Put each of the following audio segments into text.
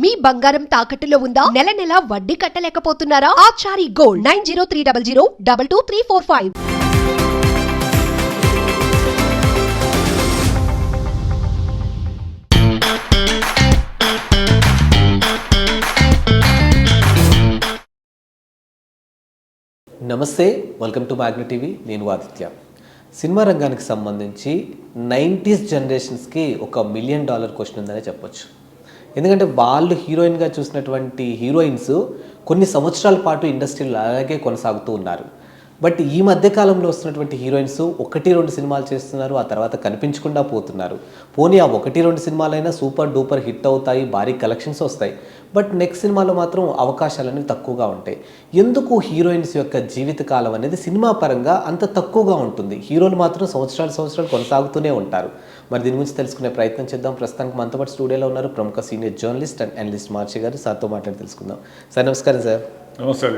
మీ బంగారం తాకట్టులో ఉందా? నెల నెల వడ్డీ కట్టలేకపోతున్నారా? Achari gold nine zero three double zero double two three four five. నమస్తే వెల్కమ్ టు మ్యాగ్నెట్ టీవీ నేను ఆదిత్య. సినిమా రంగానికి సంబంధించి నైంటీస్ జనరేషన్స్కి ఒక మిలియన్ డాలర్ క్వశ్చన్ ఉందనే చెప్పొచ్చు. ఎందుకంటే వాళ్ళు హీరోయిన్గా చూసినటువంటి హీరోయిన్స్ కొన్ని సంవత్సరాల పాటు ఇండస్ట్రీలో అలాగే కొనసాగుతూ ఉన్నారు. బట్ ఈ మధ్య కాలంలో వస్తున్నటువంటి హీరోయిన్స్ ఒకటి రెండు సినిమాలు చేస్తున్నారు ఆ తర్వాత కనిపించకుండా పోతున్నారు. పోనీ ఆ ఒకటి రెండు సినిమాలైనా సూపర్ డూపర్ హిట్ అవుతాయి భారీ కలెక్షన్స్ వస్తాయి. బట్ నెక్స్ట్ సినిమాలో మాత్రం అవకాశాలు అనేవి తక్కువగా ఉంటాయి. ఎందుకు హీరోయిన్స్ యొక్క జీవితకాలం అనేది సినిమా పరంగా అంత తక్కువగా ఉంటుంది? హీరోలు మాత్రం సంవత్సరాలు సంవత్సరాలు కొనసాగుతూనే ఉంటారు. మరి దీని గురించి తెలుసుకునే ప్రయత్నం చేద్దాం. ప్రస్తుతానికి మనతో పాటు స్టూడియోలో ఉన్నారు ప్రముఖ సీనియర్ జర్నలిస్ట్ అండ్ అనలిస్ట్ మార్చి గారు. సార్తో మాట్లాడి తెలుసుకుందాం. సార్ నమస్కారం సార్. నమస్కారం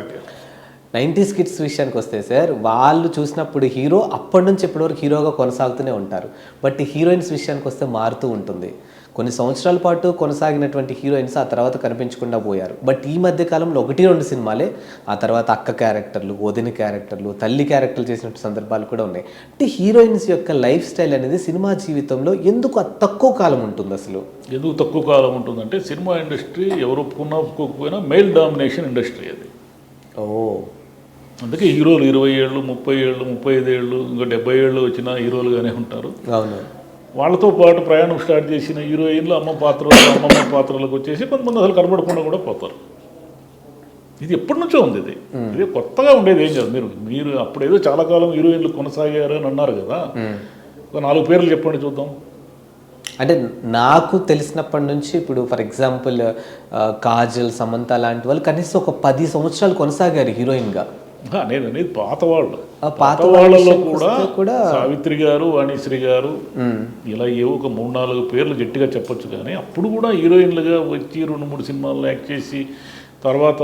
నైంటీస్ కిడ్స్ విషయానికి వస్తే సార్ వాళ్ళు చూసినప్పుడు హీరో అప్పటి నుంచి ఇప్పటివరకు హీరోగా కొనసాగుతూనే ఉంటారు. బట్ హీరోయిన్స్ విషయానికి వస్తే మారుతూ ఉంటుంది. కొన్ని సంవత్సరాల పాటు కొనసాగినటువంటి హీరోయిన్స్ ఆ తర్వాత కనిపించకుండా పోయారు. బట్ ఈ మధ్య కాలంలో ఒకటి రెండు సినిమాలే ఆ తర్వాత అక్క క్యారెక్టర్లు వదిన క్యారెక్టర్లు తల్లి క్యారెక్టర్లు చేసిన సందర్భాలు కూడా ఉన్నాయి. అంటే హీరోయిన్స్ యొక్క లైఫ్ స్టైల్ అనేది సినిమా జీవితంలో ఎందుకు తక్కువ కాలం ఉంటుంది అసలు? ఎందుకు తక్కువ కాలం ఉంటుందంటే సినిమా ఇండస్ట్రీ ఎవరు ఒప్పుకున్నా ఒప్పుకోకపోయినా మెయిల్ డామినేషన్ ఇండస్ట్రీ అది. ఓ. అందుకే హీరోలు ఇరవై ఏళ్ళు ముప్పై ఏళ్ళు ముప్పై ఐదు ఏళ్ళు ఇంకా డెబ్బై ఏళ్ళు వచ్చిన హీరోలుగానే ఉంటారు. అవును. వాళ్ళతో పాటు ప్రయాణం స్టార్ట్ చేసిన హీరోయిన్లు అమ్మ పాత్రలు అమ్మమ్మ పాత్రలకు వచ్చేసి కొంతమంది అసలు కనబడకుండా కూడా పోతారు. ఇది ఎప్పటి నుంచో ఉంది ఇది. ఇది కొత్తగా ఉండేది ఏం కాదు. మీరు మీరు అప్పుడేదో చాలా కాలం హీరోయిన్లు కొనసాగారు అని అన్నారు కదా. ఒక నాలుగు పేర్లు చెప్పండి చూద్దాం. అంటే నాకు తెలిసినప్పటి నుంచి ఇప్పుడు ఫర్ ఎగ్జాంపుల్ కాజల్ సమంత లాంటి వాళ్ళు కనీసం ఒక పది సంవత్సరాలు కొనసాగారు హీరోయిన్గా. నేను అనేది పాత వాళ్ళు. పాత పాత వాళ్ళ వాళ్ళలో కూడా కూడా సావిత్రి గారు వాణిశ్రీ గారు ఇలా ఏవో ఒక మూడు నాలుగు పేర్లు గట్టిగా చెప్పొచ్చు కానీ అప్పుడు కూడా హీరోయిన్లుగా వచ్చి రెండు మూడు సినిమాల్లో యాక్ట్ చేసి తర్వాత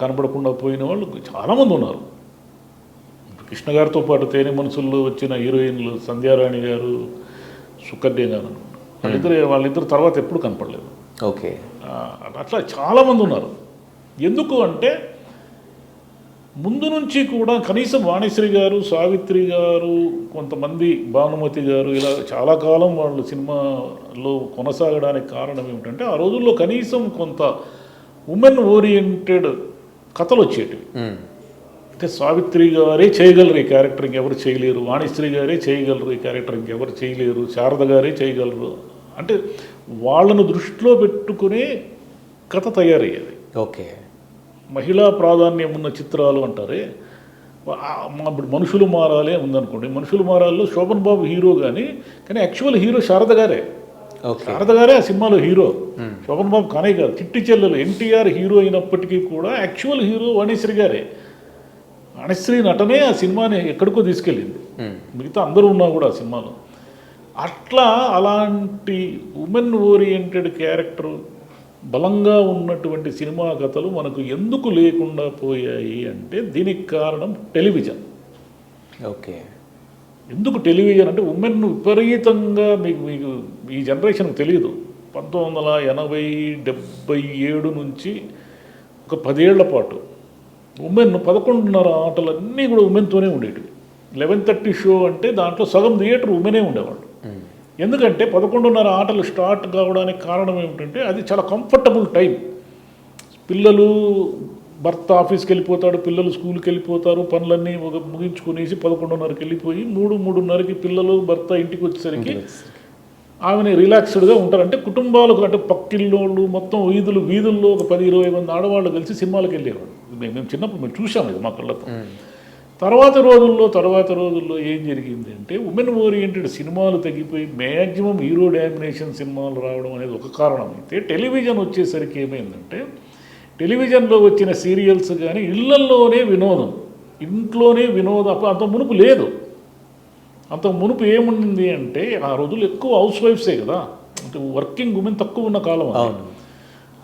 కనబడకుండా పోయిన వాళ్ళు చాలామంది ఉన్నారు. కృష్ణ గారితో పాటు తేనె మనసుల్లో వచ్చిన హీరోయిన్లు సంధ్యారాణి గారు సుకన్య గారు వాళ్ళిద్దరు వాళ్ళిద్దరు తర్వాత ఎప్పుడు కనపడలేదు. ఓకే. అట్లా చాలామంది ఉన్నారు. ఎందుకు అంటే ముందు నుంచి కూడా కనీసం వాణిశ్రీ గారు సావిత్రి గారు కొంతమంది భానుమతి గారు ఇలా చాలా కాలం వాళ్ళు సినిమాలో కొనసాగడానికి కారణం ఏమిటంటే ఆ రోజుల్లో కనీసం కొంత ఉమెన్ ఓరియంటెడ్ కథలు వచ్చేటివి. అంటే సావిత్రి గారే చేయగలరు ఈ క్యారెక్టర్ ఇంకెవరు చేయలేరు వాణిశ్రీ గారే చేయగలరు ఈ క్యారెక్టర్ ఇంకెవరు చేయలేరు శారద గారే చేయగలరు. అంటే వాళ్ళను దృష్టిలో పెట్టుకునే కథ తయారయ్యేది. ఓకే. మహిళా ప్రాధాన్యం ఉన్న చిత్రాలు అంటారే? ఇప్పుడు మనుషులు మారాలి అని ఉందనుకోండి మనుషులు మారాల్లో శోభన్ బాబు హీరో కానీ కానీ యాక్చువల్ హీరో శారద గారే. శారద గారే ఆ సినిమాలో హీరో. శోభన్ బాబు కానే కాదు చిట్టి చెల్లెలు ఎన్టీఆర్ హీరో అయినప్పటికీ కూడా యాక్చువల్ హీరో వాణిశ్రీ గారే. వాణిశ్రీ నటనే ఆ సినిమాని ఎక్కడికో తీసుకెళ్ళింది. మిగతా అందరూ ఉన్నా కూడా ఆ సినిమాలో. అట్లా అలాంటి ఉమెన్ ఓరియంటెడ్ క్యారెక్టర్ బలంగా ఉన్నటువంటి సినిమా కథలు మనకు ఎందుకు లేకుండా పోయాయి అంటే దీనికి కారణం టెలివిజన్. ఓకే. ఎందుకు టెలివిజన్ అంటే ఉమెన్ విపరీతంగా మీకు మీకు ఈ జనరేషన్కి తెలియదు పంతొమ్మిది వందల ఎనభై డెబ్బై ఏడు నుంచి ఒక పదేళ్ళ పాటు ఉమెన్ పదకొండున్నర ఆటలన్నీ కూడా ఉమెన్తోనే ఉండేటివి. లెవెన్ థర్టీ షో అంటే దాంట్లో సగం థియేటర్ ఉమెనే ఉండేవాళ్ళు. ఎందుకంటే పదకొండున్నర ఆటలు స్టార్ట్ కావడానికి కారణం ఏమిటంటే అది చాలా కంఫర్టబుల్ టైం పిల్లలు భర్త ఆఫీస్కి వెళ్ళిపోతాడు పిల్లలు స్కూల్కి వెళ్ళిపోతారు పనులన్నీ ఒక ముగించుకునేసి పదకొండున్నరకి వెళ్ళిపోయి మూడు మూడున్నరకి పిల్లలు భర్త ఇంటికి వచ్చేసరికి ఆమెని రిలాక్స్డ్గా ఉంటారు. అంటే కుటుంబాలకు అంటే పక్కిల్లోళ్ళు మొత్తం వీధులు వీధుల్లో ఒక పది ఇరవై మంది ఆడవాళ్ళు కలిసి సినిమాలకు వెళ్ళేవాడు మేము చిన్నప్పుడు మేము చూసాము ఇది మా కళ్ళతో తర్వాత రోజుల్లో తర్వాత రోజుల్లో ఏం జరిగింది అంటే ఉమెన్ ఓరియంటెడ్ సినిమాలు తగ్గిపోయి మ్యాక్సిమం హీరో డామినేషన్ సినిమాలు రావడం అనేది ఒక కారణం అయితే టెలివిజన్ వచ్చేసరికి ఏమైందంటే టెలివిజన్లో వచ్చిన సీరియల్స్ కానీ ఇళ్ళల్లోనే వినోదం. ఇంట్లోనే వినోదం అప్పుడు అంత మునుపు లేదు. అంత మునుపు ఏముండింది అంటే ఆ రోజులు ఎక్కువ హౌస్ వైఫ్సే కదా. అంటే వర్కింగ్ ఉమెన్ తక్కువ ఉన్న కాలం అవును.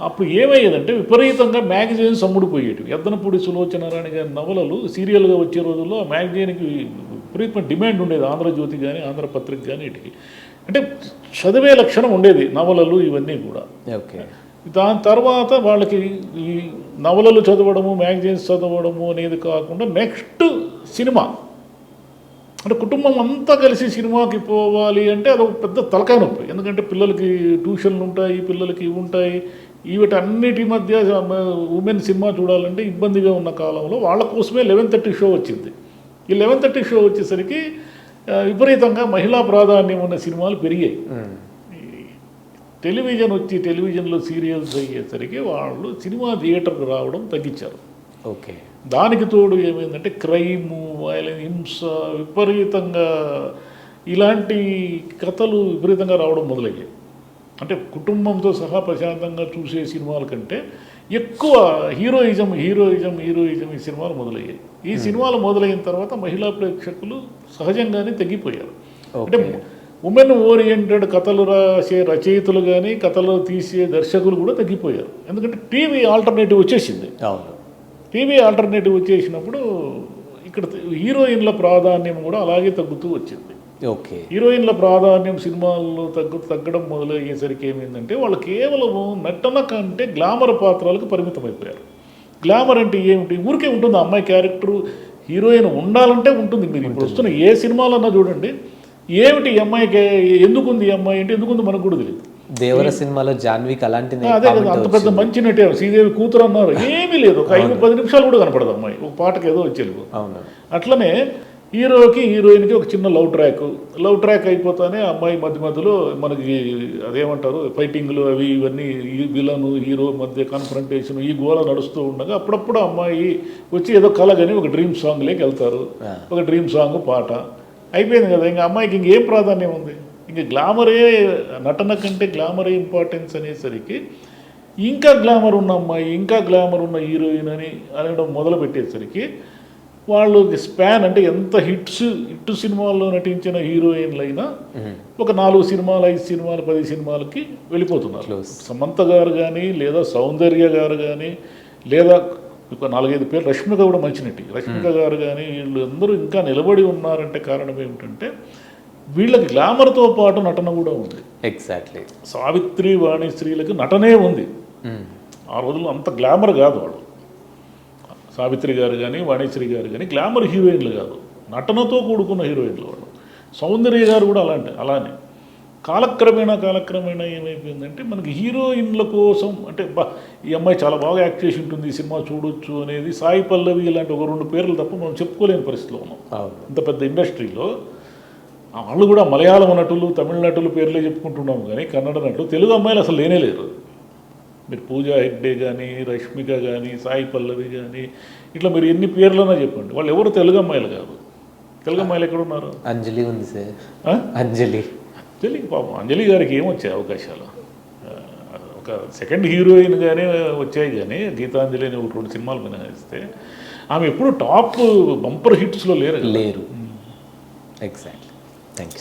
అప్పుడు ఏమయ్యేదంటే విపరీతంగా మ్యాగజైన్స్ అమ్ముడుపోయేటివి ఎద్దనపూడి సులోచనారాయణ గారి నవలలు సీరియల్గా వచ్చే రోజుల్లో ఆ మ్యాగజైన్కి విపరీతమైన డిమాండ్ ఉండేది. ఆంధ్రజ్యోతి కానీ ఆంధ్రపత్రిక కానీ వీటికి. అంటే చదివే లక్షణం ఉండేది నవలలు ఇవన్నీ కూడా. ఓకే. దాని తర్వాత వాళ్ళకి ఈ నవలలు చదవడము మ్యాగజైన్స్ చదవడము అనేది కాకుండా నెక్స్ట్ సినిమా. అంటే కుటుంబం అంతా కలిసి సినిమాకి పోవాలి అంటే అదొక పెద్ద తలకాయ నొప్పి. ఎందుకంటే పిల్లలకి ట్యూషన్లు ఉంటాయి పిల్లలకి ఉంటాయి. వీటన్నిటి మధ్య ఉమెన్ సినిమా చూడాలంటే ఇబ్బందిగా ఉన్న కాలంలో వాళ్ళ కోసమే లెవెన్ థర్టీ షో వచ్చింది. ఈ లెవెన్ థర్టీ షో వచ్చేసరికి విపరీతంగా మహిళా ప్రాధాన్యం ఉన్న సినిమాలు పెరిగాయి. టెలివిజన్ వచ్చి టెలివిజన్లో సీరియల్స్ అయ్యేసరికి వాళ్ళు సినిమా థియేటర్కి రావడం తగ్గించారు. ఓకే. దానికి తోడు ఏమైందంటే క్రైము వైలెన్ హింస విపరీతంగా ఇలాంటి కథలు విపరీతంగా రావడం మొదలయ్యాయి. అంటే కుటుంబంతో సహా ప్రశాంతంగా చూసే సినిమాల కంటే ఎక్కువ హీరోయిజం హీరోయిజం హీరోయిజం ఈ సినిమాలు మొదలయ్యాయి. ఈ సినిమాలు మొదలైన తర్వాత మహిళా ప్రేక్షకులు సహజంగానే తగ్గిపోయారు అంటే ఉమెన్ ఓరియంటెడ్ కథలు రాసే రచయితలు కానీ కథలు తీసే దర్శకులు కూడా తగ్గిపోయారు. ఎందుకంటే టీవీ ఆల్టర్నేటివ్ వచ్చేసింది. టీవీ ఆల్టర్నేటివ్ వచ్చేసినప్పుడు ఇక్కడ హీరోయిన్ల ప్రాధాన్యం కూడా అలాగే తగ్గుతూ వచ్చింది. ఓకే. హీరోయిన్ల ప్రాధాన్యం సినిమాల్లో తగ్గు తగ్గడం మొదలయ్యేసరికి ఏమైందంటే వాళ్ళు కేవలం నటన కంటే గ్లామర్ పాత్రలకు పరిమితం అయిపోయారు గ్లామర్ అంటే ఏమిటి? ఊరికే ఉంటుంది అమ్మాయి క్యారెక్టర్ హీరోయిన్ ఉండాలంటే ఉంటుంది మీరు. ఇప్పుడు వస్తున్న ఏ సినిమాలన్నా చూడండి ఏమిటి ఈ అమ్మాయికి ఎందుకు ఉంది ఈ అమ్మాయి అంటే ఎందుకు ఉంది మనకు కూడా తెలియదు. దేవర సినిమాలో జాన్విక్ అలాంటి అదే కదా అంత పెద్ద మంచి నటే శ్రీదేవి కూతురు అన్నారు ఏమీ లేదు. ఒక ఐదు పది నిమిషాలు కూడా కనపడదు అమ్మాయి. ఒక పాటకి ఏదో వచ్చేది అవును. అట్లనే హీరోకి హీరోయిన్కి ఒక చిన్న లవ్ ట్రాక్. లవ్ ట్రాక్ అయిపోతానే అమ్మాయి మధ్య మధ్యలో మనకి అదేమంటారు ఫైటింగ్లు అవి ఇవన్నీ ఈ విలను హీరో మధ్య కాన్ఫరంటేషన్ ఈ గోల నడుస్తూ ఉండగా అప్పుడప్పుడు అమ్మాయి వచ్చి ఏదో కలగని ఒక డ్రీమ్ సాంగ్లోకి వెళ్తారు. ఒక డ్రీమ్ సాంగ్ పాట. అయిపోయింది కదా ఇంకా అమ్మాయికి ఇంకేం ప్రాధాన్యం ఉంది? ఇంకా గ్లామరే నటన కంటే గ్లామరే ఇంపార్టెన్స్ అనేసరికి ఇంకా గ్లామర్ ఉన్న అమ్మాయి ఇంకా గ్లామర్ ఉన్న హీరోయిన్ అని అనడం మొదలు పెట్టేసరికి వాళ్ళు స్పాన్ అంటే ఎంత హిట్స్ హిట్ సినిమాల్లో నటించిన హీరోయిన్లైనా. ఒక నాలుగు సినిమాలు ఐదు సినిమాలు పది సినిమాలకి వెళ్ళిపోతున్నారు. సమంత గారు కానీ లేదా సౌందర్య గారు కానీ లేదా ఒక నాలుగైదు పేర్లు రష్మిక కూడా మంచి నటి. రష్మిక గారు కానీ వీళ్ళు అందరూ ఇంకా నిలబడి ఉన్నారంటే కారణం ఏమిటంటే వీళ్ళకి గ్లామర్తో పాటు నటన కూడా ఉంది. ఎగ్జాక్ట్లీ సావిత్రి వాణిశ్రీలకి నటనే ఉంది. ఆ రోజుల్లో అంత గ్లామర్ కాదు వాళ్ళు. సావిత్రి గారు కానీ వాణిశ్రీ గారు కానీ గ్లామర్ హీరోయిన్లు కాదు. నటనతో కూడుకున్న హీరోయిన్లు వాళ్ళు. సౌందర్య గారు కూడా అలాంటి అలానే. కాలక్రమేణా కాలక్రమేణా ఏమైపోయిందంటే మనకి హీరోయిన్ల కోసం అంటే బా ఈ అమ్మాయి చాలా బాగా యాక్ట్ చేసి ఉంటుంది ఈ సినిమా చూడొచ్చు అనేది సాయి పల్లవి ఇలాంటి ఒక రెండు పేర్లు తప్ప మనం చెప్పుకోలేని పరిస్థితిలో ఉన్నాం. ఇంత పెద్ద ఇండస్ట్రీలో వాళ్ళు కూడా మలయాళం నటులు తమిళ నటులు పేర్లే చెప్పుకుంటున్నాం కానీ కన్నడ నటులు తెలుగు అమ్మాయిలు అసలు లేనే లేరు. మీరు పూజా హెగ్డే కానీ రష్మిక కానీ సాయి పల్లవి కానీ ఇట్లా మీరు ఎన్ని పేర్లన్నా చెప్పండి. వాళ్ళు ఎవరు తెలుగు అమ్మాయిలు కాదు. తెలుగు అమ్మాయిలు ఎక్కడ ఉన్నారు? అంజలి ఉంది సార్? అంజలి. తెలియదు పాపం అంజలి గారికి ఏం వచ్చాయి అవకాశాలు? ఒక సెకండ్ హీరోయిన్గానే వచ్చాయి కానీ గీతాంజలి అని ఒక రెండు సినిమాలు మినహాయిస్తే ఆమె ఎప్పుడు టాప్ బంపర్ హిట్స్లో లేరు. లేరు. Exactly. Thank you sir. Thank you